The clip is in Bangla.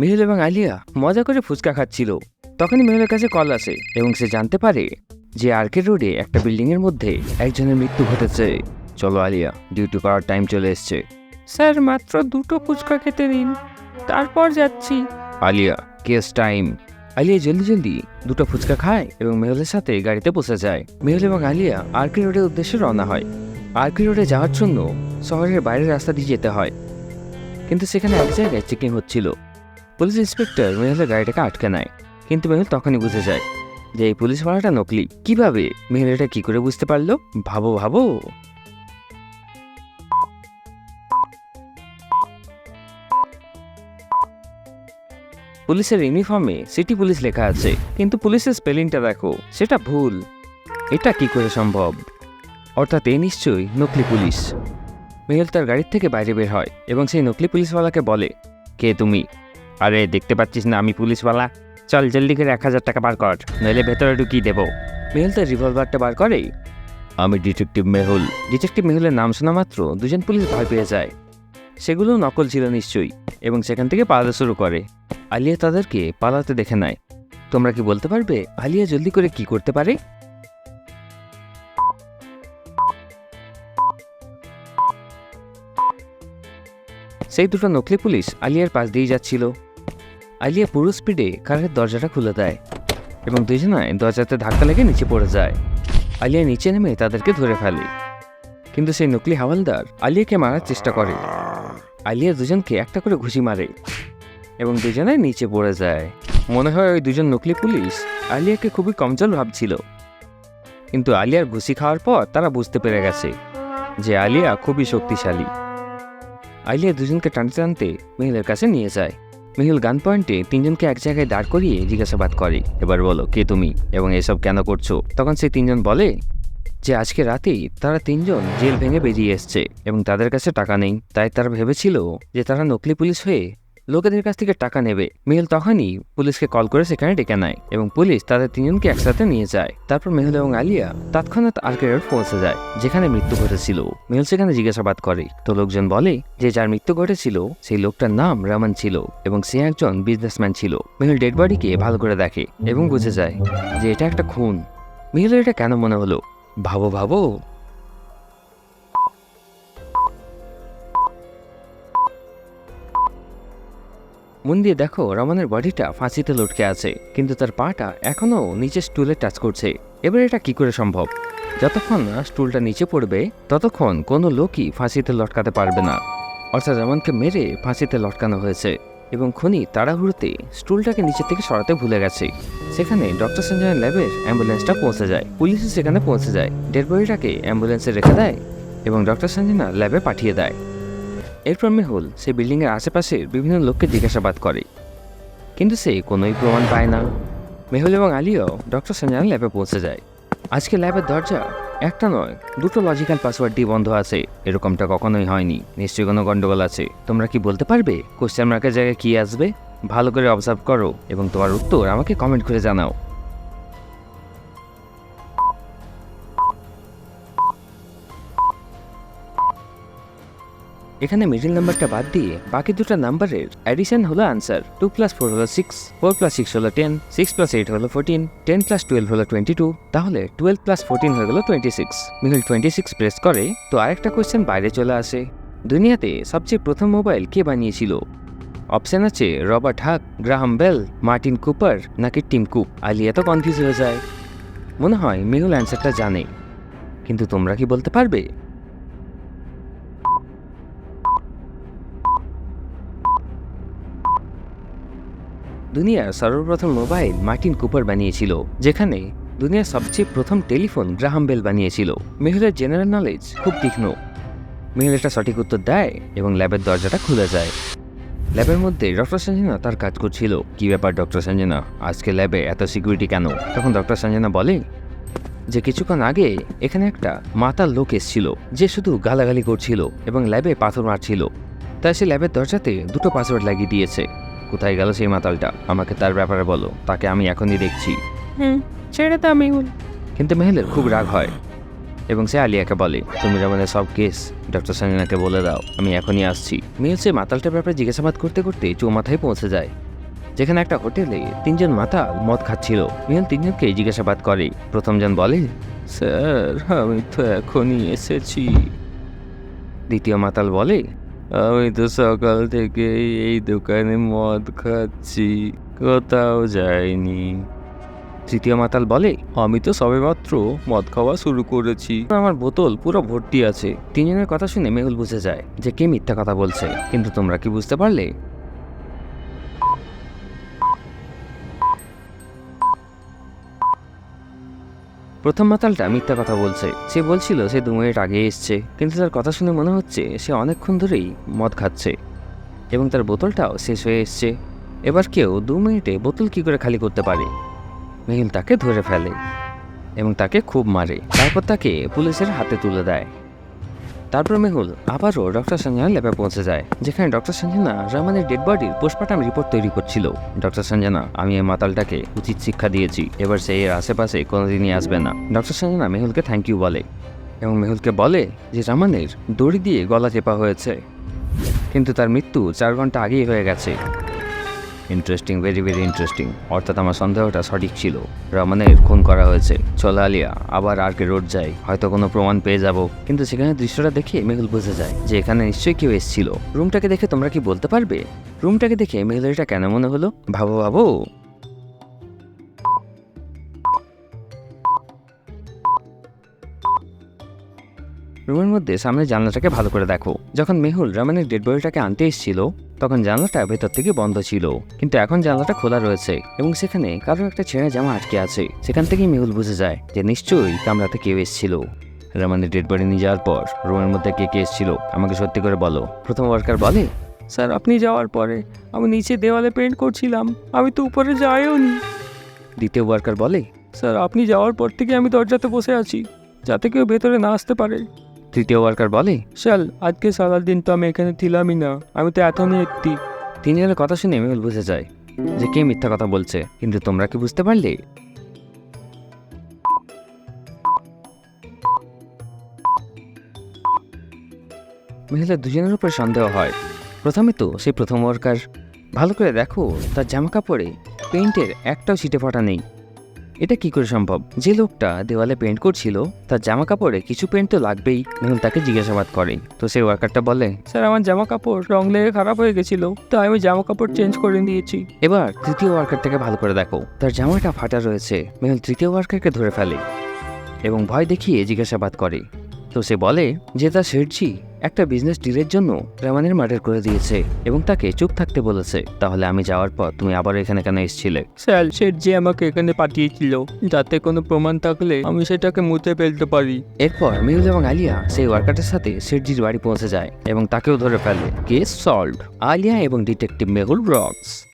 মেহুল এবং আলিয়া মজা করে ফুচকা খাচ্ছিল। তখনই মেহুলের কাছে কল আসে এবং সে জানতে পারে যে আর্কেড রোডে একটা বিল্ডিং এর মধ্যে একজনের মৃত্যু ঘটেছে। চলো আলিয়া ডিউটি করার টাইম চলে এসছে। স্যার, মাত্র দুটো ফুচকা খেতে দিন তারপর যাচ্ছি। আলিয়া কেস টাইম আলিয়া জলদি জলদি দুটো ফুচকা খায় এবং মেহুলের সাথে গাড়িতে বসে যায়। মেহুল এবং আলিয়া আর্কি রোডের উদ্দেশ্যে রওনা হয়। আর্কি রোডে যাওয়ার জন্য শহরের বাইরের রাস্তা দিয়ে যেতে হয়। কিন্তু সেখানে এক জায়গায় চেকিং হচ্ছিল। পুলিশ ইন্সপেক্টর মেহুলের গাড়িটাকে আটকে নেয়। কিন্তু মেহুল তখনই বুঝে যায় যে এই পুলিশ ভাড়াটা নকলি। কীভাবে? মেহুল এটা কি করে বুঝতে পারল? ভাবো ভাবো। পুলিশের ইউনিফর্মে সিটি পুলিশ লেখা আছে। কিন্তু পুলিশের স্পেলিংটা দেখো, সেটা ভুল। এটা কি করে সম্ভব? অর্থাৎ এ নিশ্চয়ই নকলি পুলিশ। মেহুল তার গাড়ির থেকে বাইরে বের হয় এবং সেই নকলি পুলিশওয়ালাকে বলে, কে তুমি? আরে দেখতে পাচ্ছিস না আমি পুলিশওয়ালা? চল জলদি করে এক হাজার টাকা বার কর নইলে ভেতরে ঢুকিয়ে দেবো। মেহুল তার রিভলভারটা বার করে আমি ডিটেকটিভ মেহুল। ডিটেকটিভ মেহুলের নাম শোনা মাত্র দুজন পুলিশ ভয় পেয়ে যায়। সেগুলো নকল ছিল নিশ্চয়ই এবং সেখান থেকে পালাতে শুরু করে। আলিয়া তাদেরকে পালাতে দেখে নেয়। তোমরা কি বলতে পারবে আলিয়া জলদি করে কি করতে পারে? সেই দুটো নকলি পুলিশ আলিয়ার পাশ দিয়ে যাচ্ছিল। আলিয়া পুরো স্পিডে কারের দরজাটা খুলে দেয় এবং দুজনায় দরজাতে ধাক্কা লেগে নিচে পড়ে যায়। আলিয়া নিচে নেমে তাদেরকে ধরে ফেলে। কিন্তু সেই নকলি হাওয়ালদার আলিয়াকে মারার চেষ্টা করে। আলিয়া দুজনকে একটা করে ঘুষি মারে এবং দুজনে নিচে পড়ে যায়। মনে হয় ওই দুজন নকলি পুলিশ আলিয়াকে খুবই কমজোর ভাবছিল। কিন্তু আলিয়ার ঘুষি খাওয়ার পর তারা বুঝতে পেরে গেছে যে আলিয়া খুবই শক্তিশালী। আলিয়া দুজনকে টানতে টানতে মেহুলের কাছে নিয়ে যায়। মেহুল গান পয়েন্টে তিনজনকে এক জায়গায় দাঁড় করিয়ে জিজ্ঞাসাবাদ করে, এবার বলো, কে তুমি এবং এসব কেন করছ? তখন সেই তিনজন বলে, যে আজকে রাতেই তারা তিনজন জেল ভেঙে বেরিয়ে এসছে এবং তাদের কাছে টাকা নেই। তাই তারা ভেবেছিল যে তারা নকলি পুলিশ হয়ে লোকেদের কাছ থেকে টাকা নেবে। মেহুল তখনই পুলিশকে কল করে সেখানে ডেকে নেয় এবং পুলিশ তাদের তিনজনকে একসাথে নিয়ে যায়। তারপর মেহুল এবং আলিয়া তৎক্ষণাৎ আর্কেড পৌঁছে যায়, যেখানে মৃত্যু ঘটেছিল। মেহুল সেখানে জিজ্ঞাসাবাদ করে। তো লোকজন বলে যে যার মৃত্যু ঘটেছিল, সেই লোকটার নাম রমন ছিল এবং সে একজন বিজনেসম্যান ছিল। মেহুল ডেড বডিকে ভালো করে দেখে এবং বুঝে যায় যে এটা একটা খুন। মেহুলের এটা কেন মনে হলো? ভাবো ভাবো। মন দিয়ে দেখো রমনের বডিটা ফাঁসিতে লটকে আছে, কিন্তু তার পাটা এখনও নিচে স্টুলে টাচ করছে। এবার এটা কি করে সম্ভব? যতক্ষণ না স্টুলটা নিচে পড়বে, ততক্ষণ কোনো লোকই ফাঁসিতে লটকাতে পারবে না। অর্থাৎ রমনকে মেরে ফাঁসিতে লটকানো হয়েছে এবং খনি তাড়াহুড়োতে স্টুলটাকে নিচে থেকে সরাতে ভুলে গেছে। সেখানে ডক্টর সঞ্জয়ের ল্যাবের অ্যাম্বুলেন্সটা পৌঁছে যায়। পুলিশও সেখানে পৌঁছে যায়। ডেড বডিটাকে অ্যাম্বুলেন্সে রেখে দেয় এবং ডক্টর সঞ্জনা ল্যাবে পাঠিয়ে দেয়। এরপর মেহুল সে বিল্ডিংয়ের আশেপাশের বিভিন্ন লোককে জিজ্ঞাসাবাদ করে। কিন্তু সে কোনোই প্রমাণ পায় না। মেহুল এবং আলিও ডক্টর সঞ্জনা ল্যাবে পৌঁছে যায়। আজকে ল্যাবের দরজা একটা নয়, দুটো লজিক্যাল পাসওয়ার্ড দিয়ে বন্ধ আছে। এরকমটা কখনোই হয়নি। নিশ্চয়ই কোনো গন্ডগোল আছে। তোমরা কি বলতে পারবে? কোশ্চেন মার্কের জায়গায় কি আসবে? ভালো করে অবজার্ভ করো এবং তোমার উত্তর আমাকে কমেন্ট করে জানাও। এখানে মিডিল নাম্বারটা বাদ দিয়ে বাকি দুটো নাম্বারের অ্যাডিশন হলো আনসার টু প্লাস ফোর হলো সিক্স ফোর প্লাস সিক্স হলো টেন সিক্স প্লাস এইট হলো ফোরটিন টেন প্লাস টুয়েলভ হলো টোয়েন্টি টু তাহলে টুয়েলভ প্লাস ফোরটিন হয়ে গেলো twenty six Mihul twenty six press করে, তো আরেকটা কোয়েশ্চেন বাইরে চলে আসে। দুনিয়াতে সবচেয়ে প্রথম মোবাইল কে বানিয়েছিল? অপশন আছে Robert Hooke, Graham Bell, Martin Cooper নাকি টিম কুক? আলিয়া তো কনফিউজ হয়ে যায়। মনে হয় মেহুল অ্যান্সারটা জানে। কিন্তু তোমরা কি বলতে পারবে? দুনিয়ার সর্বপ্রথম মোবাইল মার্টিন কুপার বানিয়েছিল, যেখানে দুনিয়ার সবচেয়ে প্রথম টেলিফোন গ্রাহাম বেল বানিয়েছিল। মেহুলের জেনারেল নলেজ খুব তীক্ষ্ণ। মেহুল একটা সঠিক উত্তর দেয় এবং ল্যাবের দরজাটা খুলে যায়। ল্যাবের মধ্যে ডক্টর সঞ্জনা তার কাজ করছিল। কি ব্যাপার, ডক্টর সঞ্জনা? আজকে ল্যাবে এত সিকিউরিটি কেন? তখন ডক্টর সঞ্জনা বলে যে, কিছুক্ষণ আগে এখানে একটা মাতাল লোক এসেছিল, যে শুধু গালাগালি করছিল এবং ল্যাবে পাথর মারছিল। তাই সে ল্যাবের দরজাতে দুটো পাসওয়ার্ড লাগিয়ে দিয়েছে। কোথায় গেল সেই মাতালটা? আমাকে তার ব্যাপারে বলো তাকে আমি এখনই দেখছি। হুম ছেড়ে দাও মেহুল। কিন্তু মেহেলের খুব রাগ হয় এবং সে আলিয়াকে বলে তুমি রমনের সব কেস ডক্টর সঞ্জনাকে বলে দাও আমি এখনই আসছি। মেহুল সে মাতালটার ব্যাপারে জিজ্ঞাসাবাদ করতে করতে চৌমাথায় পৌঁছে যায় যেখানে একটা হোটেলে তিনজন মাতাল মদ খাচ্ছিল। মেহুল তিনজনকে জিজ্ঞাসাবাদ করে প্রথমজন বলে স্যার আমি তো এখনই এসেছি। দ্বিতীয় মাতাল বলে আমি তো সকাল থেকে এই দোকানে মদ খাচ্ছি, কোথাও যাইনি। তৃতীয় মাতাল বলে, আমি তো সবেমাত্র মদ খাওয়া শুরু করেছি। আমার বোতল পুরো ভর্তি আছে। তিনজনের কথা শুনে মেহুল বুঝে যায় যে কে মিথ্যা কথা বলছে। কিন্তু তোমরা কি বুঝতে পারলে? প্রথম মাতালটা মিথ্যা কথা বলছে। সে বলছিল সে দু মিনিট আগে এসছে, কিন্তু তার কথা শুনে মনে হচ্ছে সে অনেকক্ষণ ধরেই মদ খাচ্ছে এবং তার বোতলটাও শেষ হয়ে এসছে। এবার কেউ দু মিনিটে বোতল কি করে খালি করতে পারে? মেহুল তাকে ধরে ফেলে এবং তাকে খুব মারে। তারপর তাকে পুলিশের হাতে তুলে দেয়। তারপর মেহুল আবারও ডক্টর সঞ্জনার ল্যাবে পৌঁছে যায়, যেখানে ডক্টর সঞ্জনা রামানের ডেড বডির পোস্টমার্টাম রিপোর্ট তৈরি করছিল। ডক্টর সঞ্জনা, আমি এই মাতালটাকে উচিত শিক্ষা দিয়েছি, এবার সে এর আশেপাশে কোনোদিনই আসবে না। ডক্টর সঞ্জনা মেহুলকে থ্যাংক ইউ বলে এবং মেহুলকে বলে যে রামানের দড়ি দিয়ে গলা চেপা হয়েছে। কিন্তু তার মৃত্যু চার ঘণ্টা আগেই হয়ে গেছে। ইন্টারেস্টিং ভেরি ভেরি ইন্টারেস্টিং অর্থাৎ আমার সন্দেহটা সঠিক ছিল। রহমানের খুন করা হয়েছে। চলো আলিয়া, আবার আরকে রোড যাই। হয়তো কোনো প্রমাণ পেয়ে যাব। কিন্তু সেখানে দৃশ্যটা দেখে মেহুল বুঝে যায় যে এখানে নিশ্চয়ই কেউ এসেছিল। রুমটাকে দেখে তোমরা কি বলতে পারবে? রুমটাকে দেখে মেহুলের এটা কেন মনে হলো? ভাবো ভাবো। রুমের মধ্যে সামনে জানলাটাকে ভালো করে দেখো। যখন মেহুল রামানের ডেড বডিটাকে আনতে এসেছিল তখন জানলাটা ভেতর থেকে বন্ধ ছিল। কিন্তু এখন জানলাটা খোলা রয়েছে এবং সেখানে কারও একটা ছেঁড়া জামা আটকে আছে। সেখান থেকেই মেহুল বুঝে যায় যে নিশ্চয়ই কামরাতে কেউ এসেছিল। রামানের ডেড বডি নিয়ে যাওয়ার পর রুমের মধ্যে কে কে এসেছিল? আমাকে সত্যি করে বলো। প্রথম ওয়ার্কার বলে, স্যার, আপনি যাওয়ার পরে আমি নিচে দেওয়ালে পেন্ট করছিলাম। আমি তো উপরে যাইও নি দ্বিতীয় ওয়ার্কার বলে, স্যার, আপনি যাওয়ার পর থেকে আমি দরজাতে বসে আছি, যাতে কেউ ভেতরে না আসতে পারে। তৃতীয় ওয়ার্কার বলে? স্যার আজকে সারাদিন তো আমি এখানে ছিলামই না। আমি তো এখনই একটি। তিনজনের কথা শুনে মেহুল বুঝে যায় যে কে মিথ্যা কথা বলছে। কিন্তু তোমরা কি বুঝতে পারলে? মেহুলের দুজনের উপর সন্দেহ হয়। প্রথমে তো সেই প্রথম ওয়ার্কার। ভালো করে দেখো তার জামা কাপড়ে পেইন্টের একটাও ছিটে ফাটা নেই। এটা কি করে সম্ভব? যে লোকটা দেওয়ালে পেন্ট করছিল, তার জামা কাপড়ে কিছু পেন্ট তো লাগবেই। মেহুল তাকে জিজ্ঞাসাবাদ করে। তো সেই ওয়ার্কারটা বলে, স্যার, আমার জামা কাপড় রং লেগে খারাপ হয়ে গেছিল, তাই আমি জামা কাপড় চেঞ্জ করে দিয়েছি এবার তৃতীয় ওয়ার্কারটাকে ভালো করে দেখো। তার জামাটা ফাটা রয়েছে। মেহুল তৃতীয় ওয়ার্কারকে ধরে ফেলে এবং ভয় দেখিয়ে জিজ্ঞাসাবাদ করে। তো সে বলে, যে তার শেঠজি একটা বিজনেস ডিলের জন্য রেমানের মার্ডার করে দিয়েছে এবং তাকে চুপ থাকতে বলেছে। তাহলে আমি যাওয়ার পর তুমি আবার এখানে কেন এসেছিলে? স্যার সেট যে আমাকে এখানে পাঠিয়েছিল যাতে কোনো প্রমাণ থাকলে আমি সেটাকে মুছে ফেলতে পারি। এরপর মেহুল এবং আলিয়া সেই ওয়ার্কারের সাথে শেঠজির বাড়ি পৌঁছে যায় এবং তাকেও ধরে ফেলে। কেস সলভ আলিয়া এবং ডিটেকটিভ মেহুল রক্স।